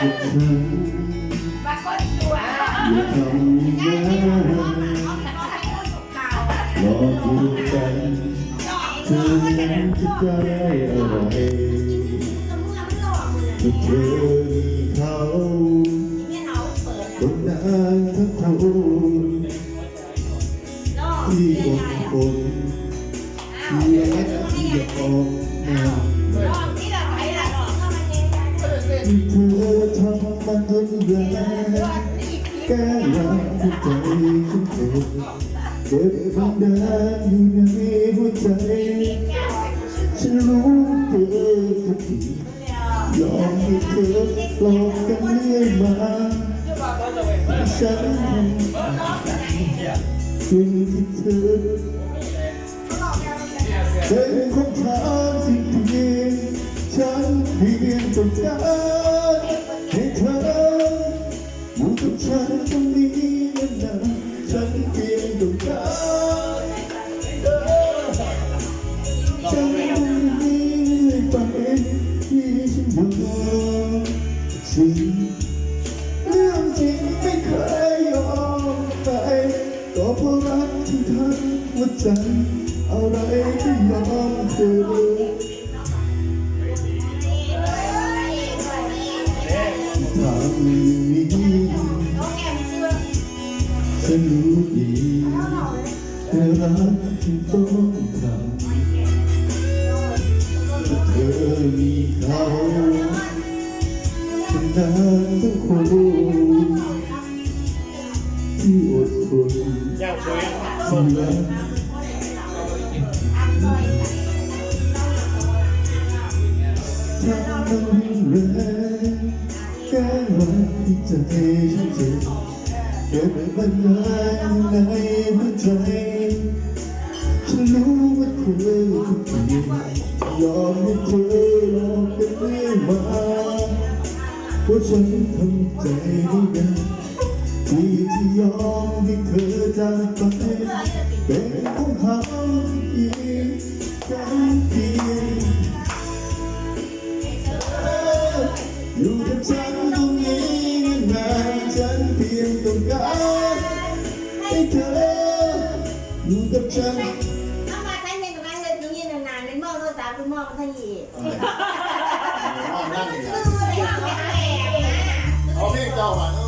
กับฉันบาคนสวยอย่าทำนะหลอกลวงกันเธอนั้นจะได้อะไรเมื่อเธอมีเขาคนนานทั้งคนที่อดทนที่รักที่อยากออกมาที่เธอ มันรุนแรงแก้รักหัวใจของเธอเก็บมันนานอยู่ในหัวใจฉันรู้เธอทุกทียอมให้เธอหลอกกันเรื่อยมาฉันทำสิ่งที่เธอเป็นของฉันจริงฉันเพียงต้องการ ฉันตรงนี้นานๆฉันเพียงต้องการเธอฉันไม่ไปที่ฉันบอกจริงเรื่องจริงไม่เคยยอมไปก็เพราะรักที่ทั้งหัวใจอะไรก็ยอมเธอทางนี้ ฉันรู้ดีแต่รักที่ต้องทำเธอมีเขาเป็นนานทั้งคนที่อดทนย่างสวยที่รักทำมันแรง แก้รักที่ใจฉันเจ็บเก็บมันนานอยู่ในหัวใจฉันรู้ว่าเธอทุกทียอมให้เธอหลอกกันเรื่อยมาเพราะฉันทำใจไม่ได้ที่ที่ยอมให้เธอจากไป ยงต้องการให้เธออยู่กับฉันเอามาใช้เงินตรงนั้นเลยตรงนี้นานๆเป็นหม้อโทรศัพท์เป็นหม้อมันทั้งยี่นั่งนี่ซื้อเลยเอาแอบนะเอาเพลงเจ้าหวาะมีซีนไหม